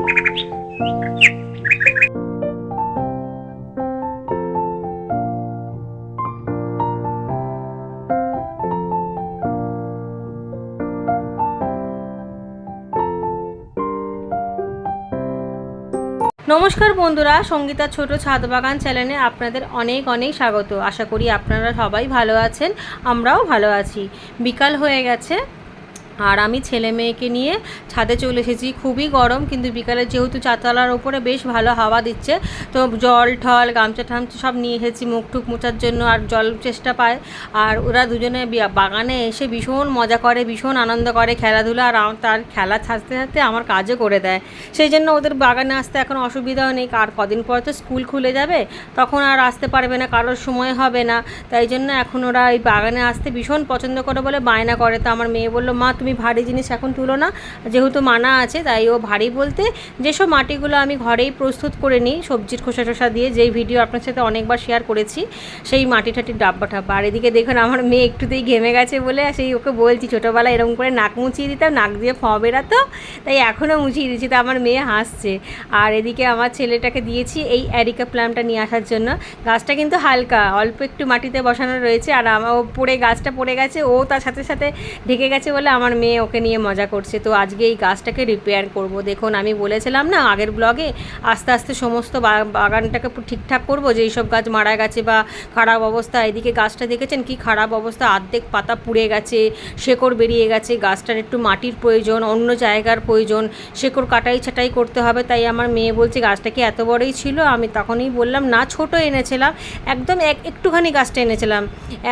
নমস্কার বন্ধুরা, সঙ্গীতা ছোট ছাদ বাগান চ্যানেলে আপনাদের অনেক অনেক স্বাগত। আশা করি আপনারা সবাই ভালো আছেন, আমরাও ভালো আছি। বিকাল হয়ে গেছে আর আমি ছেলে মেয়েকে নিয়ে ছাদে চলে এসেছি। খুবই গরম, কিন্তু বিকালে যেহেতু চারতলার ওপরে বেশ ভালো হাওয়া দিচ্ছে, তো জল ঠল, গামছা টামছা সব নিয়ে এসেছি মুখ টুক মোছার জন্য আর জল চেষ্টা পায়। আর ওরা দুজনে বাগানে এসে ভীষণ মজা করে, ভীষণ আনন্দ করে খেলাধুলা আর তার খেলা ছাড়তে ছাড়তে আমার কাজও করে দেয়। সেই জন্য ওদের বাগানে আসতে এখন অসুবিধাও নেই আর কদিন পর তো স্কুল খুলে যাবে, তখন আর আসতে পারবে না, কারোর সময় হবে না। তাই জন্য এখন ওরা এই বাগানে আসতে ভীষণ পছন্দ করে বলে বায়না করে। তো আমার মেয়ে বলল, মা, তুমি ভারী জিনিস এখন তুলো না। যেহেতু মানা আছে, তাই ও ভারী বলতে যেসব মাটিগুলো আমি ঘরেই প্রস্তুত করে নিই, সবজির খোসা টোসা দিয়ে যেই ভিডিও আপনার সাথে অনেকবার শেয়ার করেছি, সেই মাটি টাটির ডাব্বা টাব্বা আর এদিকে দেখুন, আমার মেয়ে একটুতেই ঘেমে গেছে বলে সেই ওকে বলছি ছোটোবেলায় এরকম করে নাক মুছিয়ে দিতাম, নাক দিয়ে ফ বেরাতো। তাই এখনও মুছিয়ে দিচ্ছি তো আমার মেয়ে হাসছে। আর এদিকে আমার ছেলেটাকে দিয়েছি এই অ্যারিকা প্ল্যামটা নিয়ে আসার জন্য। গাছটা কিন্তু হালকা, অল্প একটু মাটিতে বসানো রয়েছে। আর আমার পড়ে, গাছটা পড়ে গেছে, ও তার সাথে সাথে ঢেকে গেছে বলে আমার মেয়ে ওকে নিয়ে মজা করছে। তো আজকে এই গাছটাকে রিপেয়ার করব। দেখুন, আমি বলেছিলাম না, আগের ব্লগে আস্তে আস্তে সমস্ত বাগানটাকে ঠিকঠাক করব। যে এইসব গাছ মারা গেছে বা খারাপ অবস্থা, এদিকে গাছটা দেখেছেন কি খারাপ অবস্থা? আর্ধেক পাতা পুড়ে গেছে, শেকড় বেরিয়ে গেছে। গাছটার একটু মাটির প্রয়োজন, অন্য জায়গার প্রয়োজন। শেকড় কাটাই ছাটাই করতে হবে। তাই আমার মেয়ে বলছে, গাছটা কি এত বড়ই ছিল? আমি তখনই বললাম, না, ছোট এনেছিলাম। একদম এক, একটুখানি গাছটা এনেছিলাম।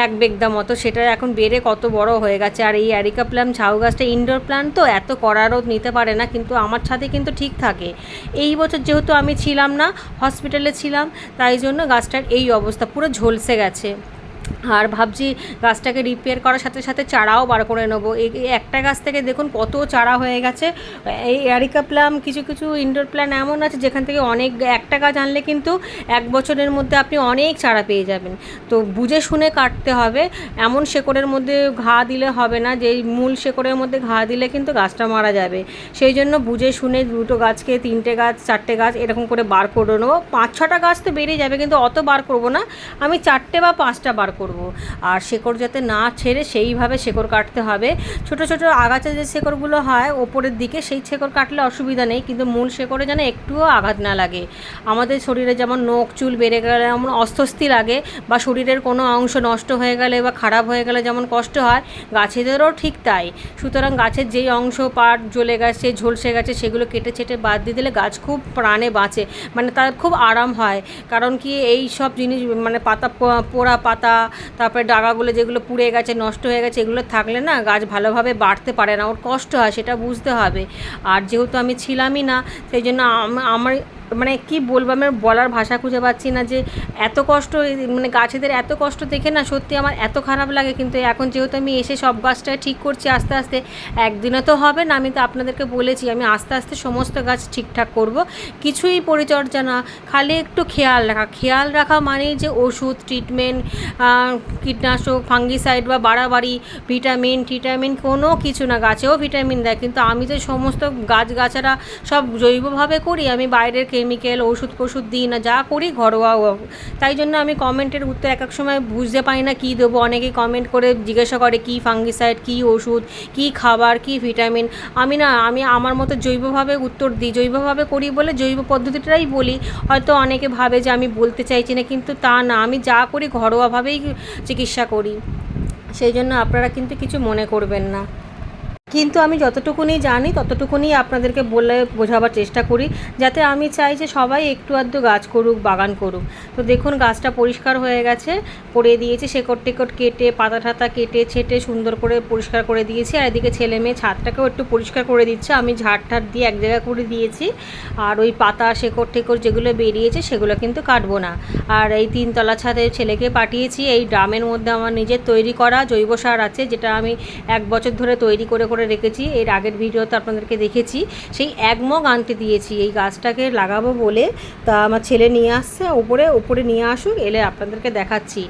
এক বেগদা মতো। সেটা এখন বেড়ে কত বড় হয়ে গেছে। আর এই অ্যারিকা প্ল্যাম ঝাউ গাছটা ইনডোর প্ল্যান্ট তো, এত করারও নিতে পারে না, কিন্তু আমার ছাদে কিন্তু ঠিক থাকে। এই বছর যেহেতু আমি ছিলাম না হসপিটালে ছিলাম, তাই জন্য গাছটার এই অবস্থা, পুরো ঝলসে গেছে। আর ভাবছি গাছটাকে রিপেয়ার করার সাথে সাথে চারাও বার করে নেব। এই একটা গাছ থেকে দেখুন কত চারা হয়ে গেছে। এই অ্যারিকা প্লাম কিছু কিছু ইনডোর প্ল্যান এমন আছে যেখান থেকে অনেক, একটা গাছ আনলে কিন্তু এক বছরের মধ্যে আপনি অনেক চারা পেয়ে যাবেন। তো বুঝে শুনে কাটতে হবে। এমন শেকড়ের মধ্যে ঘা দিলে হবে না। যে মূল শেকড়ের মধ্যে ঘা দিলে কিন্তু গাছটা মারা যাবে। সেই জন্য বুঝে শুনে দুটো গাছকে, তিনটে গাছ, চারটে গাছ এরকম করে বার করে নেব। পাঁচ, ছটা গাছ তো বেরিয়ে যাবে, কিন্তু অত বার করব না। আমি চারটে বা পাঁচটা বার করব। আর শেকড় যাতে না ছেড়ে সেইভাবে শেকড় কাটতে হবে। ছোট ছোট আগাছা যে শেকড়গুলো হয় ওপরের দিকে সেই শেকড় কাটলে অসুবিধা নেই, কিন্তু মূল শেকড়ে যেন একটুও আঘাত না লাগে। আমাদের শরীরে যেমন নখ, চুল বেড়ে গেলে যেমন অস্বস্তি লাগে বা শরীরের কোনো অংশ নষ্ট হয়ে গেলে বা খারাপ হয়ে গেলে যেমন কষ্ট হয়, গাছেদেরও ঠিক তাই। সুতরাং গাছের যেই অংশ, পাট জ্বলে গেছে, ঝলসে গেছে, সেগুলো কেটে ছেটে বাদ দিয়ে দিলে গাছ খুব প্রাণে বাঁচে। মানে তার খুব আরাম হয়। কারণ কি এই সব জিনিস মানে পাতা, পোড়া পাতা তারপরে ডাগাগুলো যেগুলো পুড়ে গেছে, নষ্ট হয়ে গেছে, এগুলো থাকলে না গাছ ভালোভাবে বাড়তে পারে না। ওর কষ্ট হয়, সেটা বুঝতে হবে। আর যেহেতু আমি ছিলামই না, সেই জন্য আমার মানে কি বলব, আমি বলার ভাষা খুঁজে পাচ্ছি না যে এত কষ্ট মানে গাছেদের এত কষ্ট দেখে না সত্যি আমার এত খারাপ লাগে। কিন্তু এখন যেহেতু আমি এসে সব গাছটা ঠিক করছি আস্তে আস্তে একদিনে তো হবে না, আমি তো আপনাদেরকে বলেছি, আমি আস্তে আস্তে সমস্ত গাছ ঠিকঠাক করব। কিছুই পরিচর্যা না, খালি একটু খেয়াল রাখা। খেয়াল রাখা মানেই যে ওষুধ ট্রিটমেন্ট কীটনাশক ফাঙ্গিসাইড বা বাড়াবাড়ি ভিটামিন টিটামিন কোনো কিছু না, গাছেও ভিটামিন দেয়। কিন্তু আমি তো সমস্ত গাছগাছারা সব জৈবভাবে করি, আমি বাইরের কেমিক্যাল ওষুধ ফষুধ দিই না, যা করি ঘরোয়া তাই জন্য আমি কমেন্টের উত্তর এক এক সময় বুঝতে পারি না কী দেবো। অনেকেই কমেন্ট করে জিজ্ঞাসা করে কী ফাঙ্গিসাইড কী ওষুধ, কী খাবার, কী ভিটামিন আমি না, আমি আমার মতো জৈবভাবে উত্তর দিই। জৈবভাবে করি বলে জৈব পদ্ধতিটাই বলি। হয়তো অনেকে ভাবে যে আমি বলতে চাইছি না, কিন্তু তা না। আমি যা করি ঘরোয়াভাবেই চিকিৎসা করি। সেই জন্য আপনারা কিন্তু কিছু মনে করবেন না। কিন্তু আমি যতটুকুনি জানি, ততটুকুনি আপনাদেরকে বলে বোঝাবার চেষ্টা করি, যাতে আমি চাই যে সবাই একটু আধটু গাছ করুক, বাগান করুক। তো দেখুন, গাছটা পরিষ্কার হয়ে গেছে করে দিয়েছি, শেকড় টেকট কেটে, পাতা টাতা কেটে, ছেটে সুন্দর করে পরিষ্কার করে দিয়েছি। আর এদিকে ছেলে মেয়ে ছাদটাকেও একটু পরিষ্কার করে দিচ্ছে। আমি ঝাড় ঠাড় দিয়ে এক জায়গা করে দিয়েছি। আর ওই পাতা, শেকড় টেকড় যেগুলো বেরিয়েছে, সেগুলো কিন্তু কাটবো না। আর এই তিনতলা ছাদে ছেলেকে পাঠিয়েছি। এই ড্রামের মধ্যে আমার নিজের তৈরি করা জৈব সার আছে, যেটা আমি এক বছর ধরে তৈরি করে করে করে রেখেছি। এর আগের ভিডিওতে আপনাদেরকে দেখেছি। সেই এক মগ আনতে দিয়েছি। এই গাছটাকে লাগাবো বলে তা আমার ছেলে নিয়ে আসছে। উপরে উপরে নিয়ে আসুক, এলে আপনাদেরকে দেখাচ্ছি।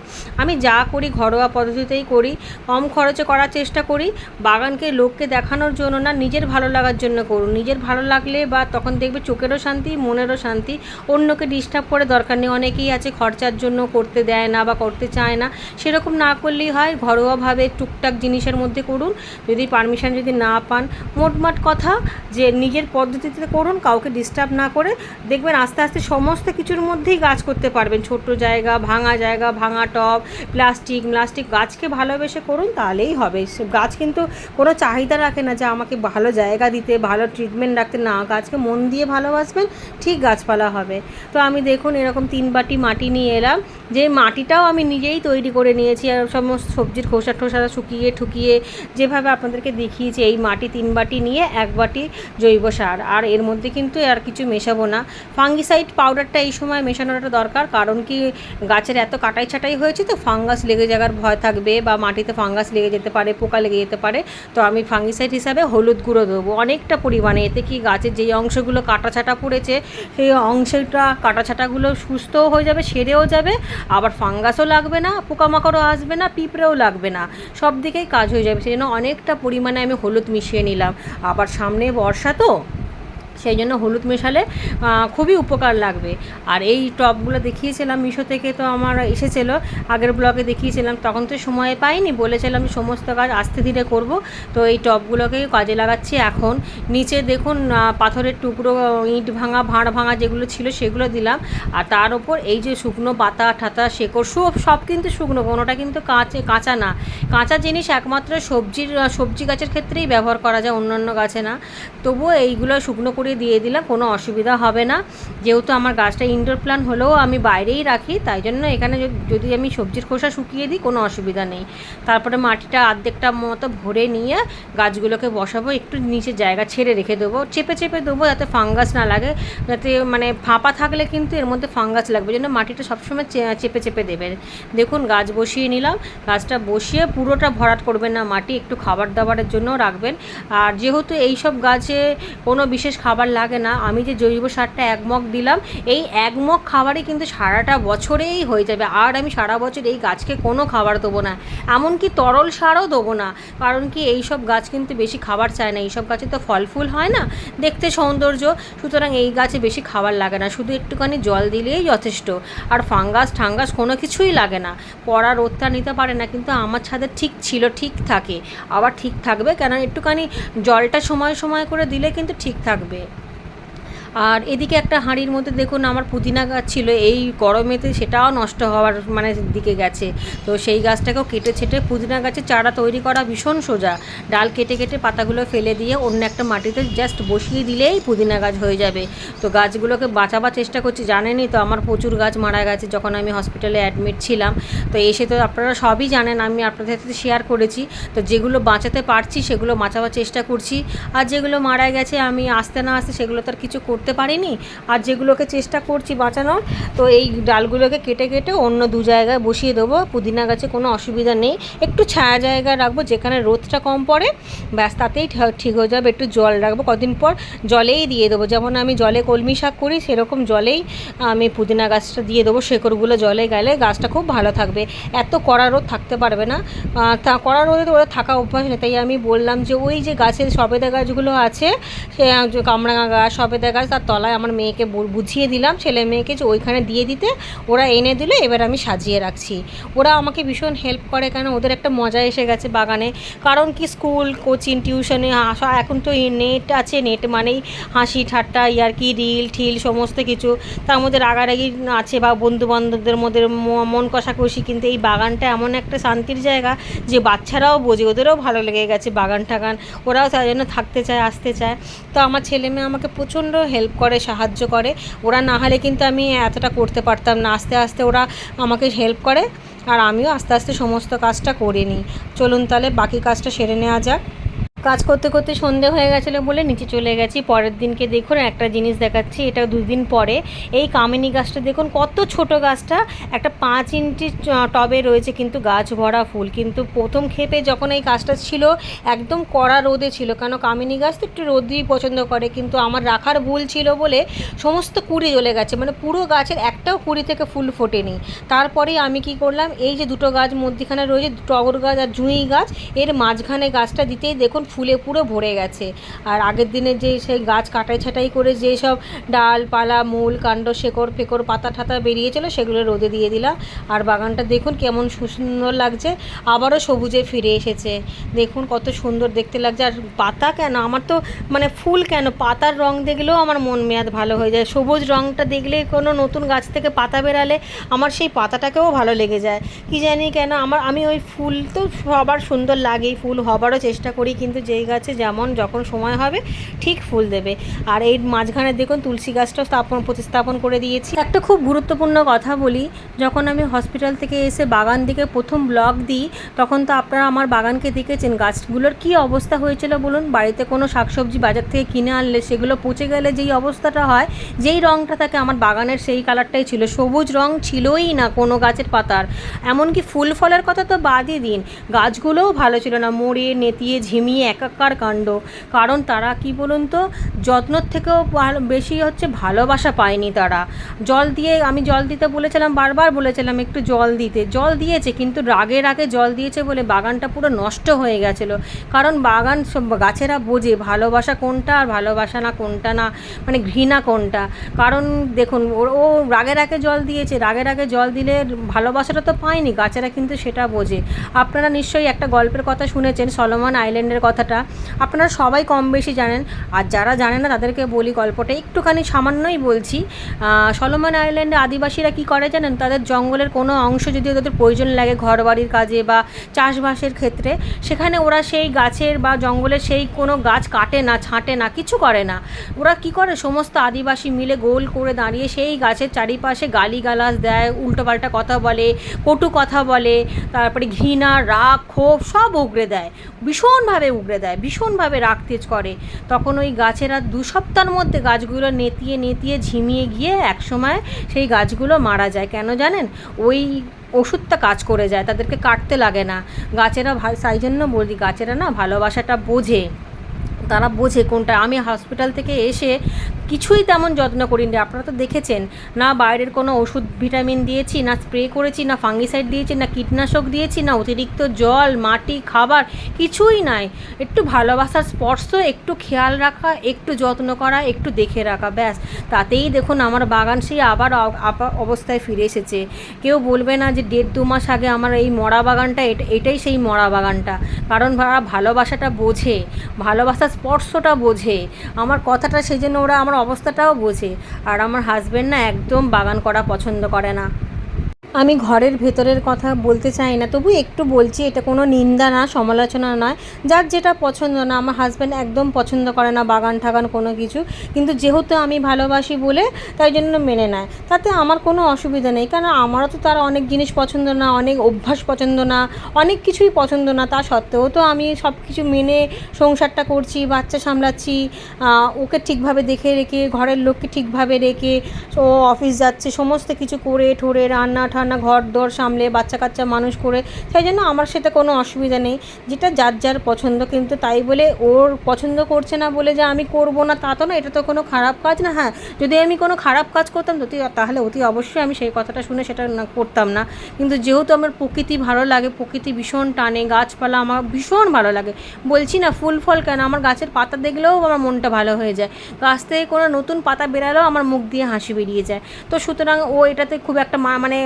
আমি যা করি, ঘরোয়া পদ্ধতিতেই করি। কম খরচে করার চেষ্টা করি। বাগানকে লোককে দেখানোর জন্য না, নিজের ভালো লাগার জন্য করুন। নিজের ভালো লাগলে বা তখন দেখবে চোখেরও শান্তি, মনেরও শান্তি। অন্যকে ডিস্টার্ব করে দরকার নেই। অনেকেই আছে খরচার জন্য করতে দেয় না বা করতে চায় না। সেরকম না করলেই হয়। ঘরোয়াভাবে টুকটাক জিনিসের মধ্যে করুন। যদি পারমিশন যদি না পান, মোটমাট কথা যে নিজের পদ্ধতিতে করুন, কাউকে ডিস্টার্ব না করে দেখবেন আস্তে আস্তে সমস্ত কিছুর মধ্যেই গাছ করতে পারবেন। ছোট্ট জায়গা, ভাঙা জায়গা, ভাঙা টব প্লাস্টিক প্লাস্টিক গাছকে ভালোবেসে করুন, তাহলেই হবে। গাছ কিন্তু কোনো চাহিদা রাখে না যে আমাকে ভালো জায়গা দিতে, ভালো ট্রিটমেন্ট রাখতে। না, গাছকে মন দিয়ে ভালোবাসবেন, ঠিক গাছপালা হবে। তো আমি দেখুন এরকম তিন বাটি মাটি নিয়ে এলাম। যে মাটিটাও আমি নিজেই তৈরি করে নিয়েছি। আর সমস্ত সবজির খোসা ঠোসা শুকিয়ে, ঠুকিয়ে, যেভাবে আপনাদেরকে দেখিয়েছি এই মাটি তিন বাটি নিয়ে এক বাটি জৈব সার। আর এর মধ্যে কিন্তু আর কিছু মেশাবো না। ফাঙ্গিসাইড পাউডারটা এই সময় মেশানোটা দরকার, কারণ কি গাছের এত কাটাই ছাটাই হয়েছে তো ফাঙ্গাস লেগে যাওয়ার ভয় থাকবে বা মাটিতে ফাঙ্গাস লেগে যেতে পারে, পোকা লেগে যেতে পারে। তো আমি ফাঙ্গিসাইড হিসাবে হলুদ গুঁড়ো দেবো। অনেকটা পরিমাণে, এতে কি গাছের যেই অংশগুলো কাটা ছাটা পড়েছে, সেই অংশটা কাটা ছাটাগুলো সুস্থও হয়ে যাবে, সেরেও যাবে। আবার ফাঙ্গাসও লাগবে না, পোকামাকড়ও আসবে না, পিঁপড়েও লাগবে না। সব দিকেই কাজ হয়ে যাবে। সেই জন্য অনেকটা পরিমাণে আমি হলুদ মিশিয়ে নিলাম। আবার সামনে বর্ষা তো? সেই জন্য হলুদ মেশালে খুবই উপকার লাগবে। আর এই টবগুলো দেখিয়েছিলাম মিশো থেকে তো আমার এসেছিল, আগের ব্লগে দেখিয়েছিলাম, তখন তো সময় পাইনি, বলেছিলাম সমস্ত কাজ আস্তে ধীরে করব। তো এই টবগুলোকে কাজে লাগাচ্ছি এখন। নিচে দেখুন পাথরের টুকরো, ইট ভাঙা, ভাঁড় ভাঙা যেগুলো ছিল সেগুলো দিলাম। আর তার ওপর এই যে শুকনো পাতা, ঠাতা, শেকড়, সব সব কিন্তু শুকনো, কোনোটা কিন্তু কাঁচে, কাঁচা না। কাঁচা জিনিস একমাত্র সবজির, সবজি গাছের ক্ষেত্রেই ব্যবহার করা যায়, অন্যান্য গাছে না। তবুও এইগুলো শুকনো করে দিয়ে দিলাম, কোনো অসুবিধা হবে না। যেহেতু আমার গাছটা ইনডোর প্ল্যান হলেও আমি বাইরেই রাখি, তাই জন্য এখানে যদি- আমি সবজির খোসা শুকিয়ে দিই, কোনো অসুবিধা নেই। তারপরে মাটিটা অর্ধেকটা মতো ভরে নিয়ে গাছগুলোকে বসাবো, একটু নিচে জায়গা ছেড়ে রেখে দেবো, চেপে চেপে দেবো যাতে ফাঙ্গাস না লাগে, যাতে মানে ফাঁপা থাকলে কিন্তু এর মধ্যে ফাঙ্গাস লাগবে জন্য মাটিটা সবসময় চেপে চেপে দেবেন দেখুন, গাছ বসিয়ে নিলাম, গাছটা বসিয়ে পুরোটা ভরাট করবেন না মাটি, একটু খাবার দাবারের জন্য রাখবেন। আর যেহেতু এই সব গাছে কোনো বিশেষ খাবার লাগে না। আমি যে জৈব সারটা এক মগ দিলাম, এই এক মগ খাবারই কিন্তু সারাটা বছরেই হয়ে যাবে। আর আমি সারা বছর এই গাছকে কোনো খাবার দেবো না। এমনকি তরল সারও দেবো না। কারণ কি, এই সব গাছ কিন্তু বেশি খাবার চায় না। এই সব গাছে তো ফল ফুল হয় না দেখতে সৌন্দর্য। সুতরাং এই গাছে বেশি খাবার লাগে না। শুধু একটুখানি জল দিলেই যথেষ্ট। আর ফাঙ্গাস, ঠাঙ্গাস কোনো কিছুই লাগে না। পড়া রোদটা নিতে পারে না, কিন্তু আমার ছাদে ঠিক ছিল, ঠিক থাকে। আবার ঠিক থাকবে কেন? একটুখানি জলটা সময় সময় করে দিলে কিন্তু ঠিক থাকবে। আর এদিকে একটা হাঁড়ির মধ্যে দেখুন আমার পুদিনা গাছ ছিল, এই গরমেতে সেটাও নষ্ট হওয়ার মানে দিকে গেছে। তো সেই গাছটাকেও কেটে ছেটে পুদিনা গাছের চারা তৈরি করা ভীষণ সোজা। ডাল কেটে কেটে পাতাগুলো ফেলে দিয়ে অন্য একটা মাটিতে জাস্ট বসিয়ে দিলেই পুদিনা গাছ হয়ে যাবে। তো গাছগুলোকে বাঁচাবার চেষ্টা করছি, জানেনই তো আমার প্রচুর গাছ মারা গেছে যখন আমি হসপিটালে অ্যাডমিট ছিলাম। তো এসে তো আপনারা সবই জানেন, আমি আপনাদের সাথে শেয়ার করেছি। তো যেগুলো বাঁচাতে পারছি সেগুলো বাঁচাবার চেষ্টা করছি। আর যেগুলো মারা গেছে আমি আসতে না আসতে সেগুলো তো আর কিছু করতে পারিনি, আর যেগুলোকে চেষ্টা করছি বাঁচানোর, তো এই ডালগুলোকে কেটে কেটে অন্য দু জায়গায় বসিয়ে দেবো। পুদিনা গাছে কোনো অসুবিধা নেই। একটু ছায়া জায়গায় রাখব, যেখানে রোদটা কম পড়ে, ব্যাস তাতেই ঠিক হয়ে যাবে। একটু জল রাখব, কদিন পর জলেই দিয়ে দেবো। যেমন আমি জলে কলমি শাক করি, সেরকম জলেই আমি পুদিনা গাছটা দিয়ে দেবো। শেকড়গুলো জলে গেলে গাছটা খুব ভালো থাকবে। এত কড়া রোদ থাকতে পারবে না। তা কড়া রোদে তো ওরা থাকা অভ্যাস নেই, তাই আমি বললাম যে ওই যে গাছের সবেদা গাছগুলো আছে, সে, কামরাঙা গাছ, সবেদা গাছ তার তলায় আমার মেয়েকে বুঝিয়ে দিলাম, ছেলে মেয়েকে যে ওইখানে দিয়ে দিতে, ওরা এনে দিলে এবার আমি সাজিয়ে রাখছি। ওরা আমাকে ভীষণ হেল্প করে কেন? ওদের একটা মজা এসে গেছে বাগানে। কারণ কি স্কুল কোচিং টিউশনে আসা, এখন তো নেট আছে নেট মানেই হাসি ঠাট্টা ইয়ার্কি রিল ঠিল, সমস্ত কিছু। তার মধ্যে রাগারাগি আছে বা বন্ধু বান্ধবদের মধ্যে মন কষাকষি, কিন্তু এই বাগানটা এমন একটা শান্তির জায়গা যে বাচ্চারাও বোঝে, ওদেরও ভালো লেগে গেছে বাগান টাগান ওরাও তাই জন্য থাকতে চায়, আসতে চায়। তো আমার ছেলে মেয়ে আমাকে প্রচণ্ড হেল্প করে, সাহায্য করে। ওরা না হলে কিন্তু আমি এতটা করতে পারতাম না। আস্তে আস্তে ওরা আমাকে হেল্প করে। আর আমিও আস্তে আস্তে সমস্ত কাজটা করে নিই। চলুন তাহলে বাকি কাজটা সেরে নেওয়া যাক। কাজ করতে করতে সন্ধে হয়ে গেছিল বলে নিচে চলে গেছি। পরের দিনকে দেখুন একটা জিনিস দেখাচ্ছি, এটা দুদিন পরে। এই কামিনী গাছটা দেখুন কত ছোট গাছটা। একটা পাঁচ ইঞ্চি টবে রয়েছে কিন্তু গাছ ভরা ফুল। কিন্তু প্রথম ক্ষেপে যখন এই গাছটা ছিল, একদম কড়া রোদে ছিল। কেন কামিনী গাছ তো একটু রোদই পছন্দ করে, কিন্তু আমার রাখার ভুল ছিল বলে সমস্ত কুড়ি জ্বলে গেছে। মানে পুরো গাছের একটাও কুড়ি থেকে ফুল ফোটেনি। তারপরেই আমি কি করলাম, এই যে দুটো গাছ মধ্যিখানে রয়েছে, টগর গাছ আর জুঁই গাছ, এর মাঝখানে গাছটা দিতেই দেখুন ফুলে পুরো ভরে গেছে। আর আগের দিনে যে সেই গাছ কাটাই ছাটাই করে যে সব ডালপালা, মূল, কাণ্ড, শেকড়, ফেকড়, পাতা ঠাতা বেরিয়েছিল, সেগুলো রোদে দিয়ে দিলাম। আর বাগানটা দেখুন কেমন সুন্দর লাগছে। আবারও সবুজে ফিরে এসেছে। দেখুন কত সুন্দর দেখতে লাগছে। আর পাতা কেন? আমার তো মানে ফুল কেন? পাতার রং দেখলেও আমার মন মেয়াদ ভালো হয়ে যায়। সবুজ রংটা দেখলে কোনো নতুন গাছ থেকে পাতা বেরালে আমার সেই পাতাটাকেও ভালো লেগে যায়। কি জানি কেন? আমার, আমি ওই ফুল তো সবার সুন্দর লাগেই ফুল হবারও চেষ্টা করি, কিন্তু যেই গাছে যেমন যখন সময় হবে, ঠিক ফুল দেবে। আর এই মাঝখানে দেখুন তুলসী গাছটাও স্থাপন, প্রতিস্থাপন করে দিয়েছি। একটা খুব গুরুত্বপূর্ণ কথা বলি, যখন আমি হসপিটাল থেকে এসে বাগান দিকে প্রথম ব্লগ দিই, তখন তো আপনারা আমার বাগানকে দেখেছেন, গাছগুলোর কি অবস্থা হয়েছিল বলুন? বাড়িতে কোনো শাকসবজি বাজার থেকে কিনে আনলে সেগুলো পচে গেলে যেই অবস্থাটা হয়, যেই রঙটা থাকে, আমার বাগানের সেই কালারটাই ছিল। সবুজ রং ছিলই না কোনো গাছের পাতার। এমনকি ফুল ফলের কথা তো বাদই দিন। গাছগুলোও ভালো ছিল না মরে নেতিয়ে, ঝিমিয়ে একাকার কাণ্ড। কারণ তারা, কি বলুন তো, যত্নর থেকেও বেশি হচ্ছে ভালোবাসা পায়নি তারা। জল দিয়ে, আমি জল দিতে বলেছিলাম, বারবার বলেছিলাম একটু জল দিতে। জল দিয়েছে, কিন্তু রাগে রাগে জল দিয়েছে বলে বাগানটা পুরো নষ্ট হয়ে গেছিল। কারণ বাগান গাছেরা বোঝে, ভালোবাসা কোনটা আর ভালোবাসা না কোনটা না মানে ঘৃণা কোনটা। কারণ দেখুন, ও- রাগে রাগে জল দিয়েছে, রাগে রাগে জল দিলে ভালোবাসাটা তো পায়নি, গাছেরা কিন্তু সেটা বোঝে। আপনারা নিশ্চয়ই একটা গল্পের কথা শুনেছেন, সলমান আইল্যান্ডের কথাটা। আপনারা সবাই কম বেশি জানেন। আর যারা জানে না, তাদেরকে বলি গল্পটা। একটুখানি সামান্যই বলছি। সলোমন আইল্যান্ডে আদিবাসীরা কি করে জানেন? তাদের জঙ্গলের কোনো অংশ যদি ওদের প্রয়োজন লাগে ঘর বাড়ির কাজে বা চাষবাসের ক্ষেত্রে, সেখানে ওরা সেই গাছের বা জঙ্গলের সেই কোনো গাছ কাটে না, ছাঁটে না, কিছু করে না। ওরা কি করে? সমস্ত আদিবাসী মিলে গোল করে দাঁড়িয়ে সেই গাছের চারিপাশে গালিগালাজ দেয়, উল্টোপাল্টা কথা বলে, কটু কথা বলে, তারপরে ঘৃণা, রাগ, ক্ষোভ সব উগড়ে দেয়। ভীষণভাবে উগড়ে দেয়, ভীষণভাবে রাগ তেজ করে। তখন ওই গাছের আর দু সপ্তাহের মধ্যে গাছগুলো নেতিয়ে নেতিয়ে ঝিমিয়ে গিয়ে একসময় সেই গাছগুলো মারা যায়। কেন জানেন? ওই ওষুধটা কাজ করে যায়, তাদেরকে কাটতে লাগে না। গাছেরা তাই জন্য বলি, গাছেরা না ভালোবাসাটা বোঝে। তারা বোঝে কোনটা। আমি হসপিটাল থেকে এসে কিছুই তেমন যত্ন করিনি। আপনারা তো দেখেছেন, না বাইরের কোনো ওষুধ ভিটামিন দিয়েছি, না স্প্রে করেছি, না ফাঙ্গিসাইড দিয়েছি, না কীটনাশক দিয়েছি, না অতিরিক্ত জল, মাটি, খাবার, কিছুই নাই। একটু ভালোবাসার স্পর্শ, একটু খেয়াল রাখা, একটু যত্ন করা, একটু দেখে রাখা, ব্যাস। তাতেই দেখুন আমার বাগান সেই আবার অবস্থায় ফিরে এসেছে। কেউ বলবে না যে দেড় দু মাস আগে আমার এই মরা বাগানটা, এটা- এটাই সেই মরা বাগানটা। কারণ ভালোবাসাটা বোঝে। ভালোবাসার স্পর্শটা বোঝে। আমার কথাটা সেই জন্য ওরা আমার অবস্থাটাও বোঝে। আর আমার হাজব্যান্ড না একদম বাগান করা পছন্দ করে না। আমি ঘরের ভেতরের কথা বলতে চাই না, তবু একটু বলছি, এটা কোনো নিন্দা না, সমালোচনা নয়। যার যেটা পছন্দ না, আমার হাজব্যান্ড একদম পছন্দ করে না, বাগান ঠাগান কোনো কিছু। কিন্তু যেহেতু আমি ভালোবাসি বলে, তাই জন্য মেনে নেয়। তাতে আমার কোনো অসুবিধা নেই, কারণ আমারও তো তার অনেক জিনিস পছন্দ না, অনেক অভ্যাস পছন্দ না, অনেক কিছুই পছন্দ না। তা সত্ত্বেও তো আমি সব কিছু মেনে সংসারটা করছি, বাচ্চা সামলাচ্ছি ওকে ঠিকভাবে দেখে রেখে, ঘরের লোককে ঠিকভাবে রেখে, ও অফিস যাচ্ছে, সমস্ত কিছু করে, ঠোরে, রান্না ঠান্না ঘর দর সামলে বাচ্চা কাচ্চা মানুষ করে, সেই জন্য আমার সেটা কোনো অসুবিধা নেই। যেটা যার যার পছন্দ, কিন্তু তাই বলে ওর পছন্দ করছে না বলে যে আমি করব না, তা তো না, এটা তো কোনো খারাপ কাজ না। হ্যাঁ যদি আমি কোনো খারাপ কাজ করতাম, তো তাহলে অতি অবশ্যই আমি সেই কথাটা শুনে সেটা না করতাম না। কিন্তু যেহেতু আমার প্রকৃতি ভালো লাগে, প্রকৃতি ভীষণ টানে, গাছপালা আমার ভীষণ ভালো লাগে। বলছি না ফুল ফল কেন? আমার গাছের পাতা দেখলেও আমার মনটা ভালো হয়ে যায়। গাছ থেকে কোনো নতুন পাতা বেরালেও আমার মুখ দিয়ে হাসি বেরিয়ে যায়। তো সুতরাং ও এটাতে খুব একটা মানে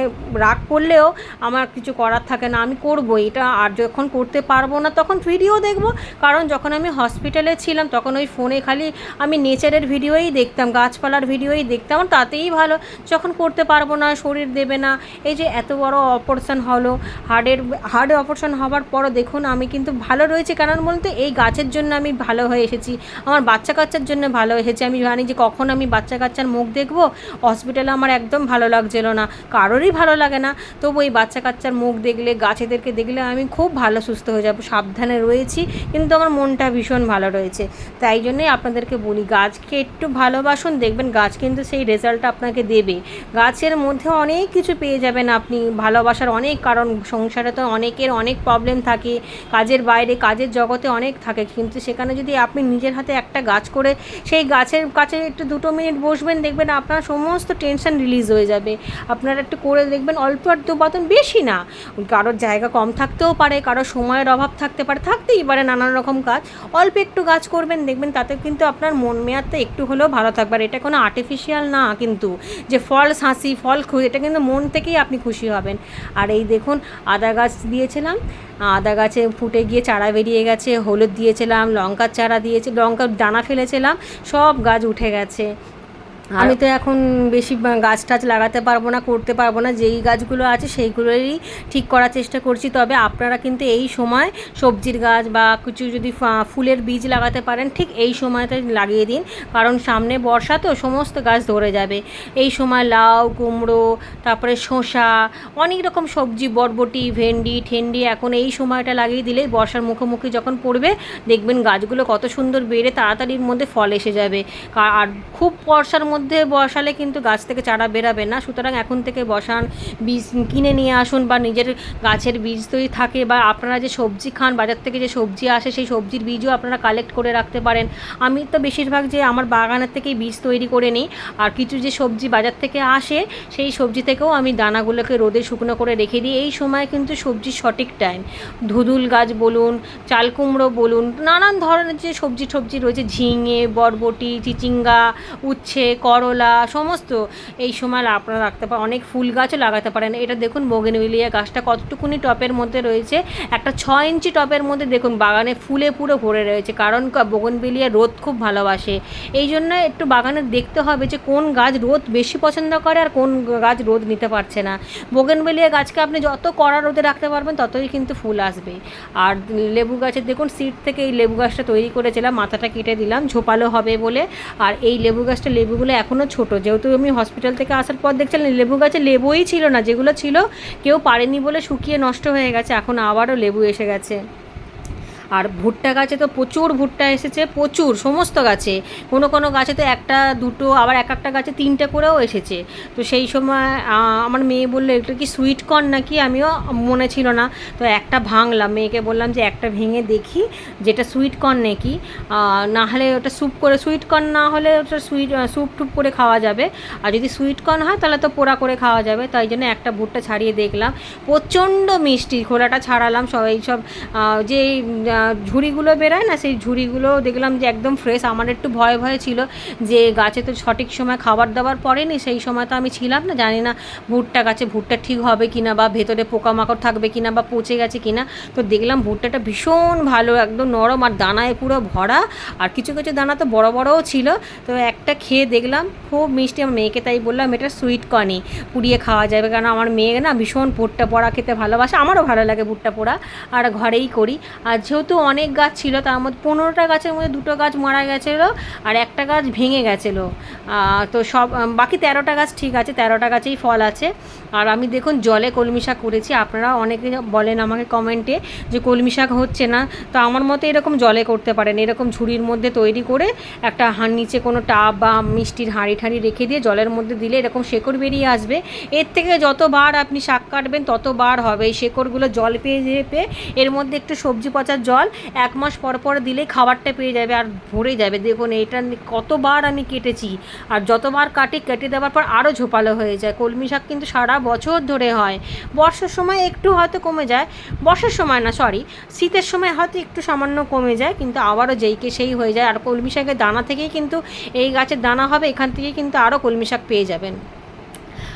রাগ করলেও আমার কিছু করার থাকে না, আমি করব এটা আর যখন করতে পারব না তখন ভিডিও দেখব। কারণ যখন আমি হসপিটালে ছিলাম, তখন ওই ফোনে খালি আমি নেচারের ভিডিওই দেখতাম, গাছপালার ভিডিওই দেখতাম তাতেই ভালো। যখন করতে পারব না, শরীর দেবে না, এই যে এত বড় অপারেশন হলো হার্টের হার্টে অপারেশন হওয়ার পরও দেখুন, আমি কিন্তু ভালো রয়েছে। কারণ বলতে এই গাছের জন্য আমি ভালো হয়ে এসেছি, আমার বাচ্চা কাচ্চার জন্য ভালো এসেছে। আমি জানি যে কখন আমি বাচ্চা কাচ্চার মুখ দেখব হসপিটালে আমার একদম ভালো লাগছিল না, কারোরই ভালো ভালো লাগে না। তবু এই বাচ্চা কাচ্চার মুখ দেখলে, গাছেদেরকে দেখলে আমি খুব ভালো, সুস্থ হয়ে যাব। সাবধানে রয়েছি, কিন্তু আমার মনটা ভীষণ ভালো রয়েছে। তাই জন্যই আপনাদেরকে বলি, গাছকে একটু ভালোবাসুন। দেখবেন গাছ কিন্তু সেই রেজাল্টটা আপনাকে দেবে। গাছের মধ্যে অনেক কিছু পেয়ে যাবেন আপনি। ভালোবাসার অনেক কারণ, সংসারে তো অনেকের অনেক প্রবলেম থাকে, কাজের বাইরে, কাজের জগতে অনেক থাকে। কিন্তু সেখানে যদি আপনি নিজের হাতে একটা গাছ করে, সেই গাছের কাছে একটু দুটো মিনিট বসবেন, দেখবেন আপনার সমস্ত টেনশন রিলিজ হয়ে যাবে। আপনারা একটু করে দেখবেন অল্প একটু বাতন বেশি না। কারোর জায়গা কম থাকতেও পারে, কারোর সময়ের অভাব থাকতে পারে, থাকতেই পারে নানান রকম কাজ। অল্প একটু গাছ করবেন, দেখবেন তাতে কিন্তু আপনার মন মেয়াদটা একটু হলেও ভালো থাকবে। আর এটা কোনো আর্টিফিশিয়াল না কিন্তু, যে ফলস হাসি, ফল খুশি এটা কিন্তু মন থেকেই আপনি খুশি হবেন। আর এই দেখুন, আদা গাছ দিয়েছিলাম। আদা গাছে ফুটে গিয়ে চারা বেরিয়ে গেছে, হলুদ দিয়েছিলাম, লঙ্কার চারা দিয়েছি, লঙ্কার দানা ফেলেছিলাম, সব গাছ উঠে গেছে। আমি তো এখন বেশি গাছ টাছ লাগাতে পারব না, করতে পারব না, যেই গাছগুলো আছে সেইগুলোরই ঠিক করার চেষ্টা করছি। তবে আপনারা কিন্তু এই সময় সবজির গাছ বা কিছু যদি ফুলের বীজ লাগাতে পারেন, ঠিক এই সময়তে লাগিয়ে দিন। কারণ সামনে বর্ষা তো সমস্ত গাছ ধরে যাবে। এই সময় লাউ, কুমড়ো, তারপরে শসা, অনেক রকম সবজি, বরবটি, ভেন্ডি, ঠেন্ডি এখন এই সময়টা লাগিয়ে দিলেই বর্ষার মুখোমুখি যখন পড়বে, দেখবেন গাছগুলো কত সুন্দর বেড়ে তাড়াতাড়ির মধ্যে ফল এসে যাবে। আর খুব বর্ষার মধ্যে বসালে কিন্তু গাছ থেকে চারা বেরাবে না। সুতরাং এখন থেকে বসান, বীজ কিনে নিয়ে আসুন বা নিজের গাছের বীজ তৈরি থাকে বা আপনারা যে সবজি খান, বাজার থেকে যে সবজি আসে সেই সবজির বীজও আপনারা কালেক্ট করে রাখতে পারেন। আমি তো বেশিরভাগ যে আমার বাগানের থেকেই বীজ তৈরি করে নিই আর কিছু যে সবজি বাজার থেকে আসে সেই সবজি থেকেও আমি দানাগুলোকে রোদে শুকনো করে রেখে দিই। এই সময় কিন্তু সবজির সঠিক টাইম ধুদুল গাছ বলুন, চাল কুমড়ো বলুন, নানান ধরনের যে সবজি সবজি রয়েছে, ঝিঙে, বরবটি, চিচিঙ্গা, উচ্ছে করলা, সমস্ত এই সময় আপনারা রাখতে পারেন অনেক ফুল গাছও লাগাতে পারেন। এটা দেখুন বোগেনভিলিয়া গাছটা কতটুকুনি টপের মধ্যে রয়েছে। একটা ছ ইঞ্চি টপের মধ্যে দেখুন বাগানে ফুলে পুরো ভরে রয়েছে, কারণ বোগেনভিলিয়া রোদ খুব ভালোবাসে। এই জন্য একটু বাগানে দেখতে হবে যে কোন গাছ রোদ বেশি পছন্দ করে আর কোন গাছ রোদ নিতে পারছে না। বোগেনভেলিয়া গাছকে আপনি যত কড়া রোদে রাখতে পারবেন, ততই কিন্তু ফুল আসবে। আর লেবু গাছের দেখুন সিড থেকে এই লেবু গাছটা তৈরি করেছিলাম, মাথাটা কেটে দিলাম, ঝোপালো হবে বলে। আর এই লেবু গাছটা লেবুগুলো এখনও ছোট। যেহেতু আমি হসপিটাল থেকে আসার পর দেখছিলাম, লেবু গাছে লেবুই ছিল না। যেগুলো ছিল, কেউ পারেনি বলে শুকিয়ে নষ্ট হয়ে গেছে। এখন আবারও লেবু এসে গেছে। আর ভুট্টা গাছে তো প্রচুর ভুট্টা এসেছে, প্রচুর, সমস্ত গাছে। কোনো কোনো গাছে তো একটা, দুটো, আবার এক একটা গাছে তিনটে করেও এসেছে। তো সেই সময় আমার মেয়ে বলল, এটা কি সুইট কর্ন নাকি? আমিও, মনে ছিল না। তো একটা ভাঙলাম, মেয়েকে বললাম যে একটা ভেঙে দেখি, যেটা সুইট কর্ন নাকি। না হলে ওটা স্যুপ করে সুইট কর্ন না হলে ওটা সুইট স্যুপ টুপ করে খাওয়া যাবে। আর যদি সুইট কর্ন হয়, তাহলে তো পোড়া করে খাওয়া যাবে। তাই জন্য একটা ভুট্টা ছাড়িয়ে দেখলাম। প্রচণ্ড মিষ্টি খোলাটা ছাড়ালাম সব। এই সব যে ঝুড়িগুলো বেরোয় না, সেই ঝুড়িগুলো দেখলাম যে একদম ফ্রেশ আমার একটু ভয় ভয় ছিল যে গাছে তো সঠিক সময় খাবার দাবার পড়েনি, সেই সময় তো আমি ছিলাম না, জানি না ভুট্টা গাছে ভুট্টা ঠিক হবে কিনা বা ভেতরে পোকামাকড় থাকবে কিনা বা পচে গেছে কিনা। তো দেখলাম ভুট্টাটা ভীষণ ভালো, একদম নরম আর দানায় পুরো ভরা। আর কিছু কিছু দানা তো বড়, বড়ও ছিল। তো একটা খেয়ে দেখলাম, খুব মিষ্টি। আমার মেয়েকে তাই বললাম, এটা সুইট কর্নই পুড়িয়ে খাওয়া যাবে। কারণ আমার মেয়ে না ভীষণ ভুট্টা পোড়া খেতে ভালোবাসে। আমারও ভালো লাগে ভুট্টা পোড়া, আর ঘরেই করি। আর যেহেতু অনেক গাছ ছিল, তার মধ্যে পনেরোটা গাছের মধ্যে দুটো গাছ মারা গেছিল আর একটা গাছ ভেঙে গেছিল। তো সব বাকি তেরোটা গাছ ঠিক আছে, তেরোটা গাছেই ফল আছে। আর আমি দেখুন জলে কলমি শাক করেছি, আপনারা অনেকে বলেন আমাকে কমেন্টে যে কলমি শাক হচ্ছে না। তো আমার মতে এরকম জলে করতে পারেন, এরকম ঝুড়ির মধ্যে তৈরি করে একটা হাঁড় নিচে কোনো টাব বা মিষ্টির হাঁড়ি ঠাঁড়ি রেখে দিয়ে জলের মধ্যে দিলে এরকম শেকড় বেরিয়ে আসবে। এর থেকে যতবার আপনি শাক কাটবেন ততবার হবে, এই শেকড়গুলো জল পেয়ে যেয়ে পেয়ে এর মধ্যে একটু সবজি পচার জল এক মাস পর পর দিলে খাবারটা পেয়ে যাবে আর ভরে যাবে। দেখুন, এটা কতবার আমি কেটেছি। আর যতবার কাটি, কেটে দেওয়ার পর আরও ঝোপালো হয়ে যায়। কলমি শাক কিন্তু সারা বছর ধরে হয়। বর্ষার সময় একটু হয়তো কমে যায়। বর্ষার সময় না সরি শীতের সময় হয়তো একটু সামান্য কমে যায়, কিন্তু আবারও যেইকে সেই হয়ে যায়। আর কলমি শাকের দানা থেকেই কিন্তু এই গাছের দানা হবে, এখান থেকেই কিন্তু আরও কলমি শাক পেয়ে যাবেন।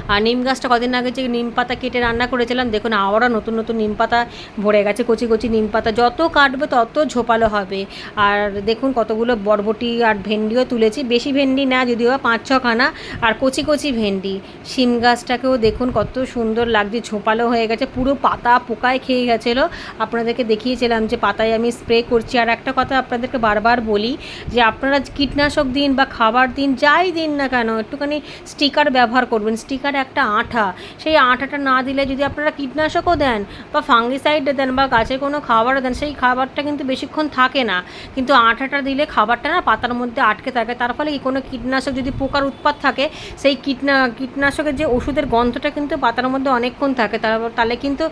আর নিম গাছটা কদিন আগে যে নিম পাতা কেটে রান্না করেছিলাম, দেখুন আবারও নতুন নতুন নিম পাতা ভরে গেছে, কচি কচি নিম পাতা। যত কাটবে তত ঝোপালো হবে। আর দেখুন কতগুলো বরবটি আর ভেন্ডিও তুলেছি। বেশি ভেন্ডি না, যদিও পাঁচ ছখানা। আর কচি কচি ভেন্ডি। শিম গাছটাকেও দেখুন কত সুন্দর লাগছে, ঝোপালো হয়ে গেছে। পুরো পাতা পোকায় খেয়ে গেছিল। আপনাদেরকে দেখিয়েছিলাম যে পাতায় আমি স্প্রে করছি। আর একটা কথা আপনাদেরকে বারবার বলি যে, আপনারা কীটনাশক দিন বা খাবার দিন, যাই দিন না কেন, একটুখানি স্টিকার ব্যবহার করবেন। স্টিকার একটা আঠা। সেই আঠাটা না দিলে যদি আপনারা কীটনাশকও দেন বা ফাঙ্গিসাইড দেন বা গাছে কোনো খাবারও দেন, সেই খাবারটা কিন্তু বেশিক্ষণ থাকে না। কিন্তু আঠাটা দিলে খাবারটা না পাতার মধ্যে আটকে থাকে। তার ফলে কি কোনো কীটনাশক যদি পোকার উৎপাত থাকে, সেই কীটনা, কীটনাশকের যে ওষুধের গন্ধটা কিন্তু পাতার মধ্যে অনেকক্ষণ থাকে। তারপর তাহলে কিন্তু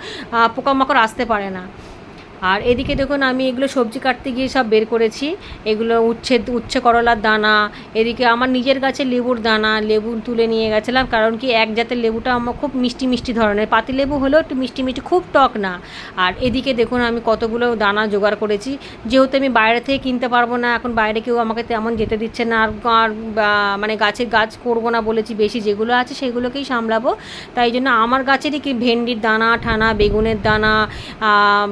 পোকামাকড় আসতে পারে না। আর এদিকে দেখুন আমি এগুলো সবজি কাটতে গিয়ে সব বের করেছি। এগুলো উচ্ছে উচ্ছে করলার দানা, এদিকে আমার নিজের গাছে লেবুর দানা, লেবু তুলে নিয়ে গেছিলাম কারণ কি এক জাতের লেবুটা আমার খুব মিষ্টি মিষ্টি ধরনের। পাতি লেবু হলেও একটু মিষ্টি মিষ্টি, খুব টক না। আর এদিকে দেখুন আমি কতগুলো দানা জোগাড় করেছি। যেহেতু আমি বাইরে থেকে কিনতে পারব না, এখন বাইরে কেউ আমাকে তেমন যেতে দিচ্ছে না। আর মানে গাছের গাছ করব না বলেছি, বেশি যেগুলো আছে সেগুলোকেই সামলাবো। তাই জন্য আমার গাছেরই কি ভেন্ডির দানা, ঠানা, বেগুনের দানা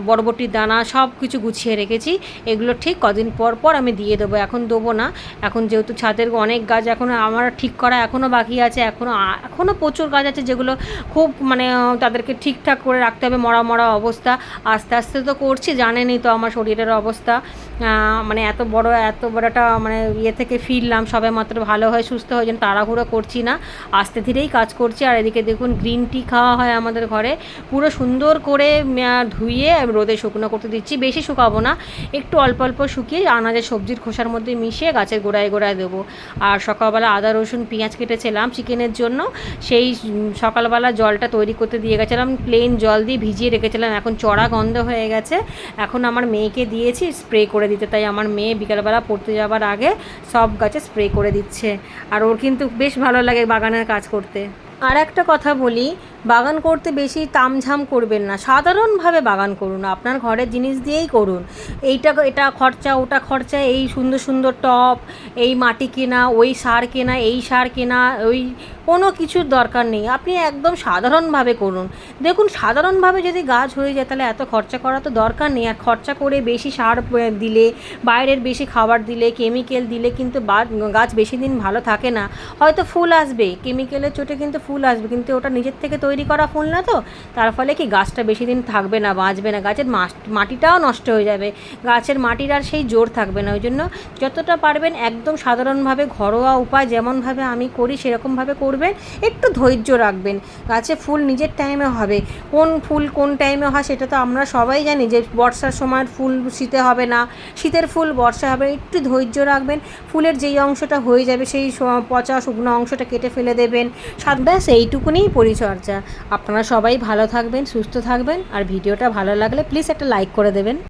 বরবটির দানা সব কিছু গুছিয়ে রেখেছি। এগুলো ঠিক কদিন পর পর আমি দিয়ে দেবো, এখন দেবো না। এখন যেহেতু ছাদের অনেক গাছ এখনও আমার ঠিক করা এখনও বাকি আছে এখনও এখনও প্রচুর গাছ আছে যেগুলো খুব মানে তাদেরকে ঠিকঠাক করে রাখতে হবে, মরা মরা অবস্থা। আস্তে আস্তে তো করছি, জানেনই তো আমার শরীরের অবস্থা। মানে এত বড় এত বড় একটা মানে ইয়ে থেকে ফিরলাম, সবে মাত্র ভালো হয়, সুস্থ হয়ে যেন তাড়াহুড়ো করছি না। আস্তে ধীরেই কাজ করছি, আর এদিকে দেখুন, গ্রিন টি খাওয়া হয় আমাদের ঘরে। পুরো সুন্দর করে ধুয়ে, রোদে শুকনো করতে দিচ্ছি। বেশি শুকাবো না। একটু অল্প অল্প শুকিয়ে আনাজের সবজির খোসার মধ্যে মিশিয়ে গাছের গোড়ায় গোড়ায় দেবো। আর সকালবেলা আদা, রসুন, পেঁয়াজ কেটেছিলাম চিকেনের জন্য। সেই সকালবেলা জলটা তৈরি করতে দিয়ে গেছিলাম। প্লেন জল দিয়ে ভিজিয়ে রেখেছিলাম। এখন চড়া গন্ধ হয়ে গেছে। এখন আমার মেয়েকে দিয়েছি স্প্রে করে দিতে। তাই আমার মেয়ে বিকালবেলা পড়তে যাওয়ার আগে সব গাছে স্প্রে করে দিচ্ছে। আর ওর কিন্তু বেশ ভালো লাগে বাগানের কাজ করতে। আর একটা কথা বলি বাগান করতে বেশি তামঝাম করবেন না। সাধারণভাবে বাগান করুন। আপনার ঘরের জিনিস দিয়েই করুন। এইটা, এটা খরচা, ওটা খরচা, এই সুন্দর সুন্দর টব এই মাটি কেনা, ওই সার কেনা, এই সার কেনা, ওই কোনো কিছুর দরকার নেই। আপনি একদম সাধারণভাবে করুন। দেখুন, সাধারণভাবে যদি গাছ হয়ে যায়, তাহলে এত খরচা করা তো দরকার নেই। আর খরচা করে বেশি সার দিলে, বাইরের বেশি খাবার দিলে, কেমিক্যাল দিলে কিন্তু গাছ বেশি দিন ভালো থাকে না। হয়তো ফুল আসবে, কেমিক্যালের চোটে কিন্তু ফুল আসবে, কিন্তু ওটা নিজের থেকে তৈরি করা ফুল না তো, তার ফলে কি গাছটা বেশি দিন থাকবে না, বাঁচবে না? গাছের মাটিটাও নষ্ট হয়ে যাবে। গাছের মাটির আর সেই জোর থাকবে না। ওই জন্য যতটা পারবেন একদম সাধারণভাবে ঘরোয়া উপায় যেমনভাবে আমি করি, সেরকমভাবে করবেন। একটু ধৈর্য রাখবেন। গাছে ফুল নিজের টাইমে হবে। কোন ফুল কোন টাইমে হয় সেটা তো আমরা সবাই জানি যে বর্ষার সময় ফুল শীতে হবে না। শীতের ফুল বর্ষা হবে একটু ধৈর্য রাখবেন। ফুলের যেই অংশটা হয়ে যাবে সেই পচা শুকনো অংশটা কেটে ফেলে দেবেন। সাত ব্যাস, এইটুকুনিই পরিচর্যা। আপনারা সবাই ভালো থাকবেন, সুস্থ থাকবেন, আর ভিডিওটা ভালো লাগলে প্লিজ একটা লাইক করে দেবেন।